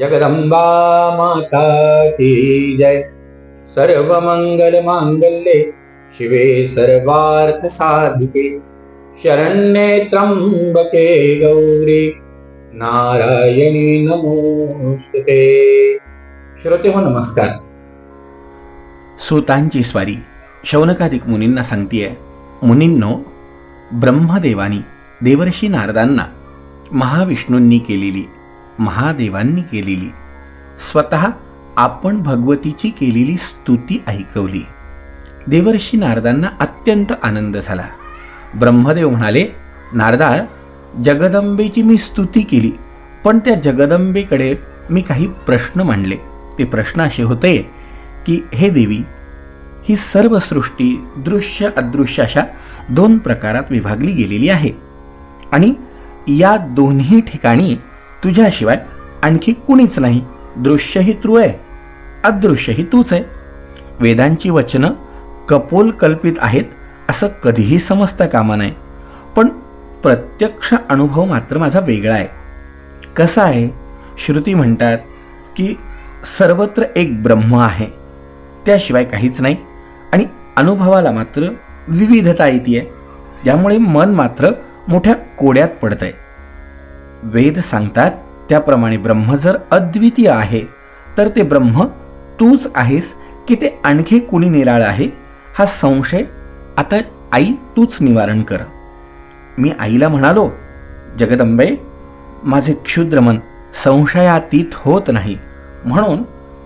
जगदंबा माता की जय। सर्वमंगल मांगल्ये शिवे सर्वार्थ साधिके शरण्ये त्र्यंबके गौरी नारायणी नमोस्तुते। श्रोते हो नमस्कार। सुतांची स्वारी शौनकाधिक मुनींना सांगतीये मुनींनो ब्रह्मदेवानी देवर्षी नारदांना महाविष्णूंनी केलेली महादेवांनी केलेली. स्वतः आपण भगवतीची केलेली स्तुती ऐकवली. देवर्षी नारदांना अत्यंत आनंद झाला. ब्रह्मदेव म्हणाले नारदा जगदंबेची मी स्तुती केली पण त्या जगदंबेकडे मी काही प्रश्न मांडले. ते प्रश्न असे होते की हे देवी ही सर्व सृष्टी दृश्य अदृश्य अशा दोन प्रकारात विभागली गेलेली आहे आणि या दोन्ही ठिकाणी तुझ्याशिवाय आणखी कुणीच नाही. दृश्यही तू आहे अदृश्यही तूच आहे. वेदांची वचनं कपोल कल्पित आहेत असं कधीही समजता कामा नये. पण प्रत्यक्ष अनुभव मात्र माझा वेगळा आहे. कसा आहे? श्रुती म्हणतात की सर्वत्र एक ब्रह्म आहे. त्याशिवाय काहीच नाही आणि अनुभवाला मात्र विविधता येते आहे ज्यामुळे मन मात्र मोठ्या कोड्यात पडत आहे वेद सांगतात त्याप्रमाणे ब्रह्म जर अद्वितीय आहे तर ते ब्रह्म तूच आहेस की ते आणखी कुणी निराळ आहे? हा संशय आता आई तूच निवारण कर. मी आईला म्हणालो जगदंबे माझे क्षुद्र मन संशयातीत होत नाही. म्हणून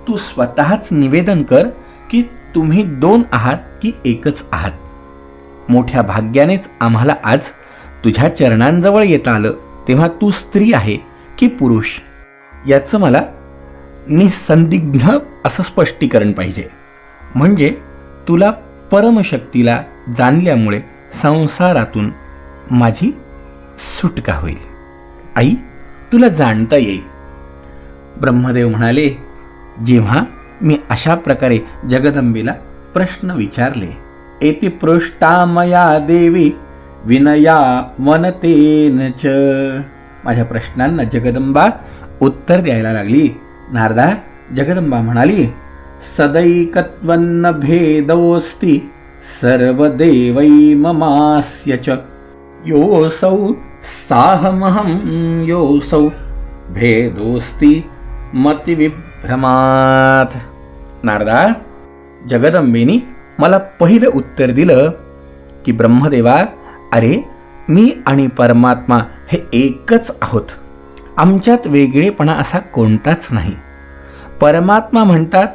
तू स्वतःच निवेदन कर की तुम्ही दोन आहात की एकच आहात. मोठ्या भाग्यानेच आम्हाला आज तुझ्या चरणांजवळ येता आलं. तेव्हा तू स्त्री आहे की पुरुष? याचं मला निसंदिग्ध असं स्पष्टीकरण पाहिजे. म्हणजे तुला परमशक्तीला जाणल्यामुळे संसारातून माझी सुटका होईल. आई तुला जाणता येईल. ब्रह्मदेव म्हणाले जेव्हा मी अशा प्रकारे जगदंबेला प्रश्न विचारले एति पृष्टामया देवी विनया मनतेन च. माझ्या प्रश्नांना जगदंबा उत्तर द्यायला लागली. नारदा जगदंबा म्हणाली सदैकत्वन्न भेदोस्ति सर्वदेवै ममास्य च. योऽसौ साहमहं योऽसौ भेदोस्ति मतिविभ्रमात. नारदा जगदंबेनी मला पहिलं उत्तर दिलं की ब्रह्मदेवा अरे मी आणि परमात्मा हे एकच आहोत. आमच्यात वेगळेपणा असा कोणताच नाही. परमात्मा म्हणतात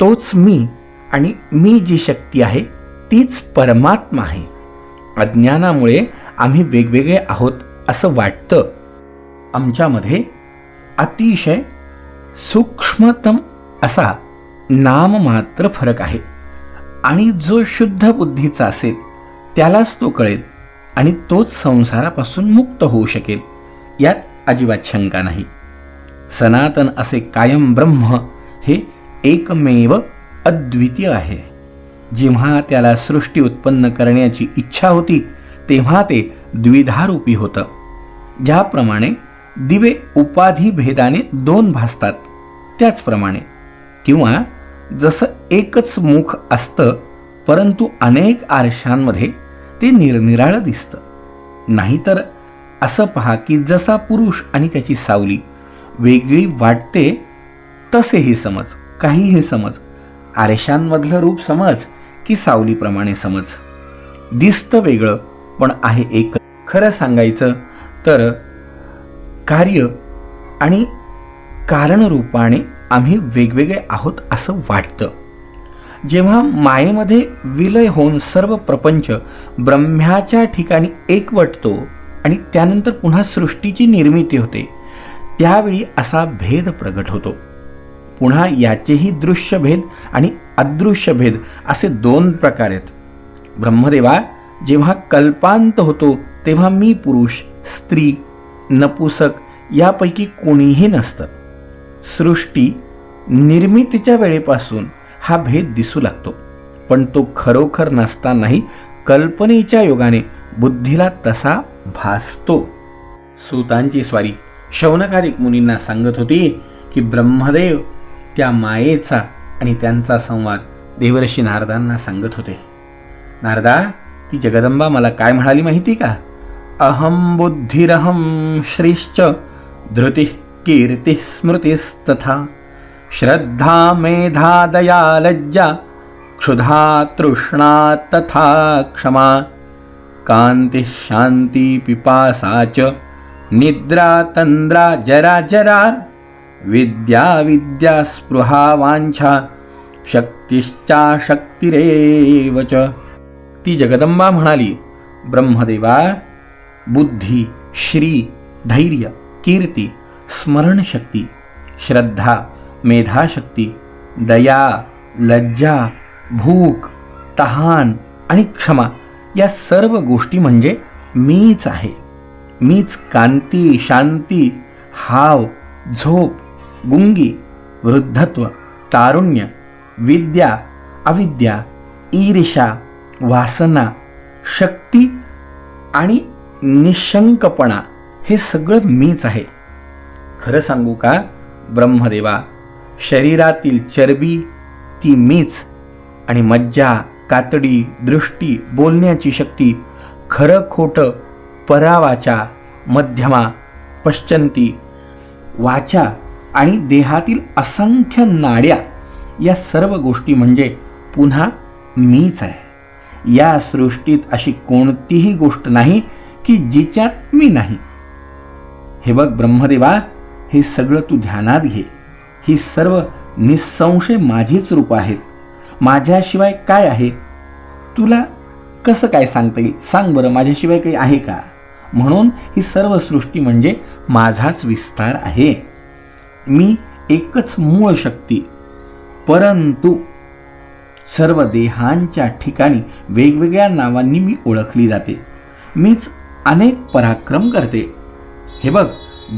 तोच मी आणि मी जी शक्ती आहे तीच परमात्मा आहे. अज्ञानामुळे आम्ही वेगवेगळे आहोत असं वाटतं. आमच्यामध्ये अतिशय सूक्ष्मतम असा नाममात्र फरक आहे. आणि जो शुद्ध बुद्धीचा असेल त्यालाच तो कळेल. आणि तोच संसारापासून मुक्त होऊ शकेल यात अजिबात शंका नाही. सनातन असे कायम ब्रह्म हे एकमेव अद्वितीय आहे. जेव्हा त्याला सृष्टी उत्पन्न करण्याची इच्छा होती तेव्हा ते द्विधारूपी होतं ज्याप्रमाणे दिवे उपाधी भेदाने दोन भासतात त्याचप्रमाणे. किंवा जसं एकच मुख असतं परंतु अनेक आरशांमध्ये ते निरनिराळं दिसतं. नाहीतर असं पहा की जसा पुरुष आणि त्याची सावली वेगळी वाटते तसेही समज काही हे समज. आरशांमधलं रूप समज की सावलीप्रमाणे समज. दिसतं वेगळं पण आहे एक. खरं सांगायचं तर कार्य आणि कारणरूपाने आम्ही वेगवेगळे आहोत असं वाटतं. जेव्हा मायेमध्ये विलय होऊन सर्व प्रपंच ब्रह्म्याच्या ठिकाणी एकवटतो आणि त्यानंतर पुन्हा सृष्टीची निर्मिती होते त्यावेळी असा भेद प्रगट होतो. पुन्हा याचेही दृश्य भेद आणि अदृश्य भेद असे दोन प्रकार आहेत. ब्रह्मदेवा जेव्हा कल्पांत होतो तेव्हा मी पुरुष स्त्री नपुसक यापैकी कोणीही नसतं. सृष्टी निर्मितीच्या वेळेपासून हा भेद दिसू लागतो. पण तो खरोखर नसतानाही कल्पनेच्या योगाने बुद्धीला तसा भासतो. सुतांची स्वारी शौनकारिक मुनींना सांगत होती की ब्रह्मदेव त्या मायेचा आणि त्यांचा संवाद देवर्षी नारदांना सांगत होते. नारदा ती जगदंबा मला काय म्हणाली माहिती का? अहम बुद्धिरहम श्रीश्च धृती कीर्ती स्मृतीस्तथा। श्रद्धा मेधा दया लज्जा क्षुधा तृष्णा तथा क्षमा कांती शांती पिपासा च निद्रा तंद्रा जरा जरा विद्या विद्या स्पृहा वांछा शक्तिश्चा शक्तिरेव च। ती जगदंबा म्हणाली ब्रह्मदेवा बुद्धी श्री धैर्य कीर्ती स्मरणशक्ती श्रद्धा मेधाशक्ती दया लज्जा भूक तहान आणि क्षमा या सर्व गोष्टी म्हणजे मीच आहे. मीच कांती शांती हाव झोप गुंगी वृद्धत्व तारुण्य विद्या अविद्या ईर्षा वासना शक्ती आणि निशंकपणा हे सगळं मीच आहे. खरं सांगू का ब्रह्मदेवा? शरीरातील चरबी ती मीच आणि मज्जा कातडी दृष्टी बोलण्याची शक्ती खरं खोटं परावाचा मध्यमा पश्चंती. वाचा आणि देहातील असंख्य नाड्या या सर्व गोष्टी म्हणजे पुन्हा मीच आहे. या सृष्टीत अशी कोणतीही गोष्ट नाही की जिच्यात मी नाही. हे बघ ब्रह्मदेवा हे सगळं तू ध्यानात घे. ही सर्व निसंशय माझीच रूप आहेत. माझ्याशिवाय काय आहे? तुला कसं काय सांगता येईल? सांग बरं माझ्याशिवाय काही आहे का? म्हणून ही सर्व सृष्टी म्हणजे माझाच विस्तार आहे. मी एकच मूळ शक्ती परंतु सर्व देहांच्या ठिकाणी वेगवेगळ्या नावांनी मी ओळखली जाते. मीच अनेक पराक्रम करते. हे बघ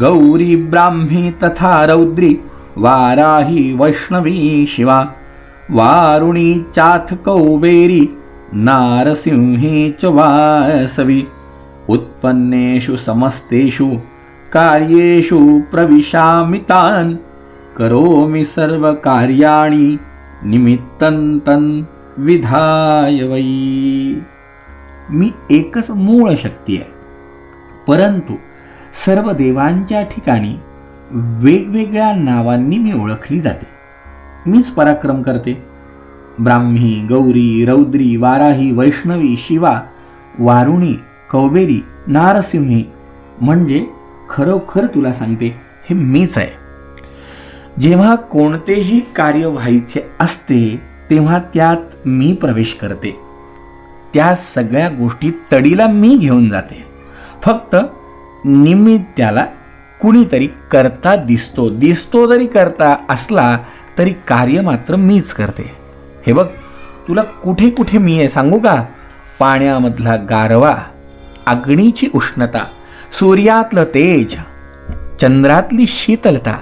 गौरी ब्राह्मी तथा रौद्री वाराही वैष्णवी शिवा वारुणी चाथ कौबेरी नारसिंही च वासवी उत्पन्नेषु समस्तेषु कार्येषु प्रविशामि तान् करोमि सर्वकार्याणि निमित्तन्तन् विधाय वै। मी एकच मूळ शक्ती आहे परंतु सर्व देवांच्या ठिकाणी वेगवेगळ्या नावांनी मी ओळखली जाते. मीच पराक्रम करते. ब्राह्मी गौरी रौद्री वाराही वैष्णवी शिवा वारुणी कौबेरी नारसिंही म्हणजे खरोखर तुला सांगते हे मीच आहे. जेव्हा कोणतेही कार्य व्हायचे असते तेव्हा त्यात मी प्रवेश करते. त्या सगळ्या गोष्टी तडीला मी घेऊन जाते. फक्त निमित्याला कुणीतरी करता दिसतो. दिसतो जरी करता असला तरी कार्य मात्र मीच करते. हे बघ तुला कुठे कुठे मी आहे सांगू का? पाण्यामधला गारवा अग्नीची उष्णता सूर्यातलं तेज चंद्रातली शीतलता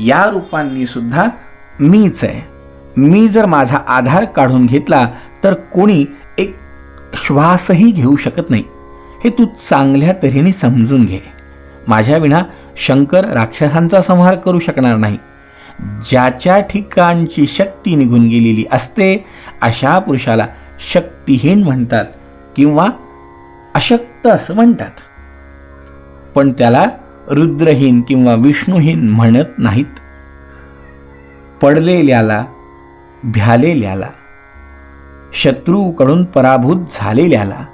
या रूपांनी सुद्धा मीच आहे. मी जर माझा आधार काढून घेतला तर कोणी एक श्वासही घेऊ शकत नाही. हे तू चांगल्या तऱ्हेने समजून घे. माझ्या विना शंकर राक्षसांचा संहार करू शकणार नाही. ज्याच्या ठिकाणची शक्ती निघून गेलेली असते अशा पुरुषाला शक्तिहीन म्हणतात किंवा अशक्त असं म्हणतात. पण त्याला रुद्रहीन किंवा विष्णुहीन म्हणत नाहीत. पडलेल्याला भ्यालेल्याला शत्रूकडून पराभूत झालेल्याला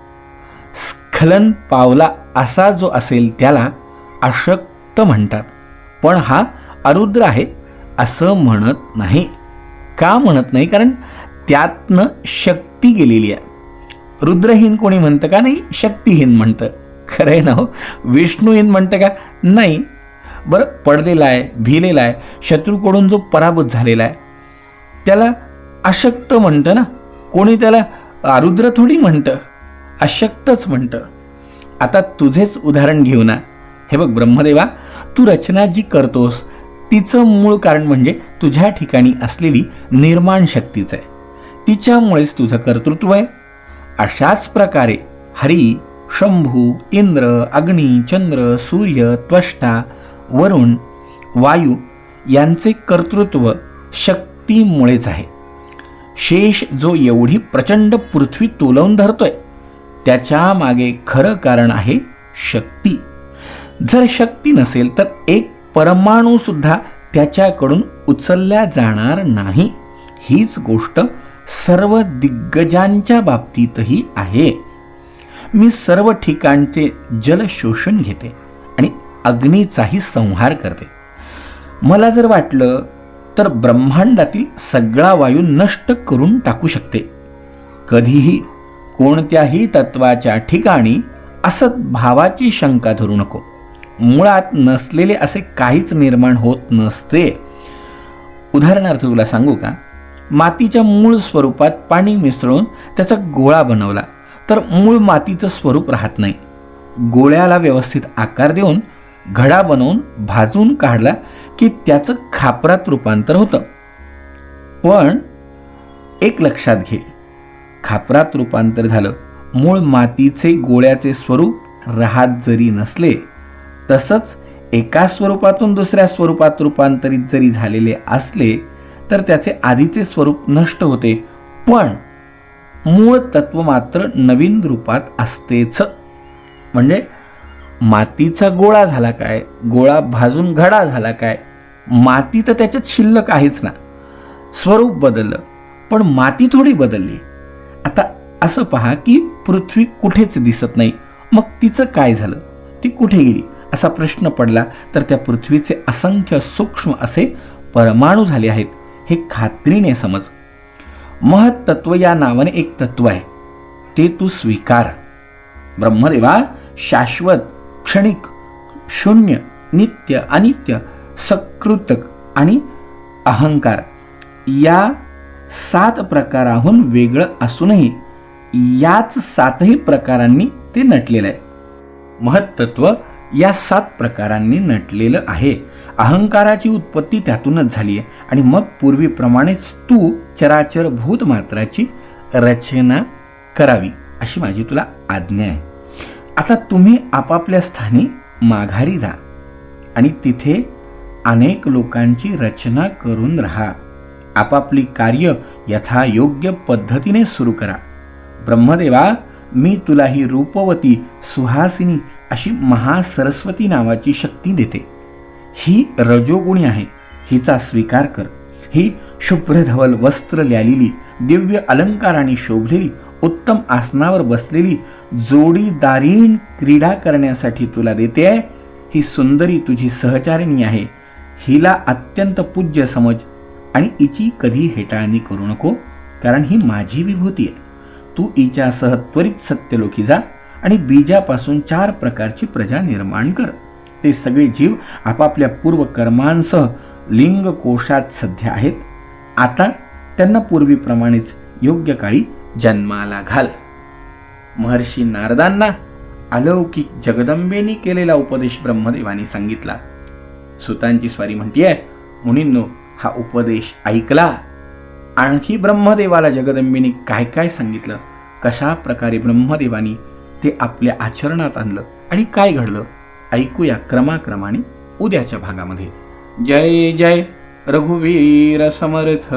स्खलन पावला असा जो असेल त्याला अशक्त म्हणतात. पण हा अरुद्र आहे असं म्हणत नाही. का म्हणत नाही? कारण त्यातनं शक्ती गेलेली आहे. रुद्रहीन कोणी म्हणतं का नाही? शक्तिहीन म्हणतं. खरं आहे ना हो? विष्णूहीन म्हणतं का? नाही. बरं पडलेला आहे भिलेला आहे शत्रूकडून जो पराभूत झालेला आहे त्याला अशक्त म्हणतं ना? कोणी त्याला आरुद्र थोडी म्हणतं? अशक्तच म्हणतं. आता तुझेच उदाहरण घेऊ ना हे बघ ब्रह्मदेवा तू रचना जी करतोस तिचं मूळ कारण म्हणजे तुझ्या ठिकाणी असलेली निर्माण शक्तीच आहे. तिच्यामुळेच तुझं कर्तृत्व आहे. अशाच प्रकारे हरी शंभू इंद्र अग्नी चंद्र सूर्य त्वष्टा वरुण वायू यांचे कर्तृत्व शक्तीमुळेच आहे. शेष जो एवढी प्रचंड पृथ्वी तोलवून धरतोय त्याच्यामागे खरं कारण आहे शक्ती. जर शक्ती नसेल तर एक परमाणूसुद्धा त्याच्याकडून उचलल्या जाणार नाही. हीच गोष्ट सर्व दिग्गजांच्या बाबतीतही आहे. मी सर्व ठिकाणचे जल शोषून घेते आणि अग्नीचाही संहार करते. मला जर वाटलं तर ब्रह्मांडातील सगळा वायू नष्ट करून टाकू शकते. कधीही कोणत्याही तत्वाच्या ठिकाणी असत भावाची शंका धरू नको. मुळात नसलेले असे काहीच निर्माण होत नसते. उदाहरणार्थ तुला सांगू का? मातीच्या मूळ स्वरूपात पाणी मिसळून त्याचा गोळा बनवला तर मूळ मातीचं स्वरूप राहत नाही. गोळ्याला व्यवस्थित आकार देऊन घडा बनवून भाजून काढला की त्याचं खापरात रूपांतर होतं. पण एक लक्षात घे खापरात रूपांतर झालं मूळ मातीचे गोळ्याचे स्वरूप राहत जरी नसले तसंच एका स्वरूपातून दुसऱ्या स्वरूपात रूपांतरित जरी झालेले असले तर त्याचे आधीचे स्वरूप नष्ट होते. पण मूळ तत्व मात्र नवीन रूपात असतेच. म्हणजे मातीचा गोळा झाला काय? गोळा भाजून घडा झाला काय? माती तर त्याच्यात शिल्लक आहेच ना. स्वरूप बदललं पण माती थोडी बदलली. आता असं पहा की पृथ्वी कुठेच दिसत नाही. मग तिचं काय झालं? ती कुठे गेली? असा प्रश्न पडला तर त्या पृथ्वीचे असंख्य सूक्ष्म असे परमाणू झाले आहेत हे खात्रीने समज. महत्त्व या नावाने एक तत्व आहे. ते तू स्वीकार. ब्रह्मदेवा शाश्वत क्षणिक शून्य नित्य अनित्य सकृतक आणि अहंकार या सात प्रकाराहून वेगळं असूनही याच सातही प्रकारांनी ते नटलेलं आहे. महत्त्व या सात प्रकारांनी नटलेलं आहे. अहंकाराची उत्पत्ती त्यातूनच झाली आहे. आणि मग पूर्वीप्रमाणेच तू चराचर भूतमात्राची रचना करावी अशी माझी तुला आज्ञा आहे. आता तुम्ही आपापल्या स्थानी माघारी जा आणि तिथे अनेक लोकांची रचना करून राहा. आपापली कार्य यथायोग्य पद्धतीने सुरू करा. ब्रह्मदेवा मी तुला ही रूपवती सुहासिनी अशी महासरस्वती नावाची शक्ती देते. ही रजोगुणी आहे हिचा स्वीकार कर. ही शुभ्रधवल वस्त्र ल्यालेली दिव्य अलंकाराने शोभलेली उत्तम आसनावर बसलेली जोडीदारीण क्रीडा करण्यासाठी तुला देते आहे ही सुंदरी तुझी सहचारिणी आहे. हिला अत्यंत पूज्य समज आणि हिची कधी हेटाळणी करू नको कारण ही माझी विभूती आहे. तू हिच्यासह त्वरित सत्यलोकी जा. आणि बीजापासून चार प्रकारची प्रजा निर्माण कर. ते सगळे जीव आपापल्या पूर्वकर्मांसह लिंग कोशात सध्या आहेत. आता त्यांना पूर्वीप्रमाणेच योग्य काळी जन्माला घाल. महर्षी नारदांना अलौकिक जगदंबेनी केलेला उपदेश ब्रह्मदेवानी सांगितला. सुतांची स्वारी म्हणतीये मुनींनो हा उपदेश ऐकला. आणखी ब्रह्मदेवाला जगदंबेने काय काय सांगितलं? कशा प्रकारे ब्रह्मदेवानी ते आपल्या आचरणात आणलं. आणि काय घडलं? ऐकूया क्रमाक्रमाने उद्याच्या भागामध्ये. जय जय रघुवीर समर्थ!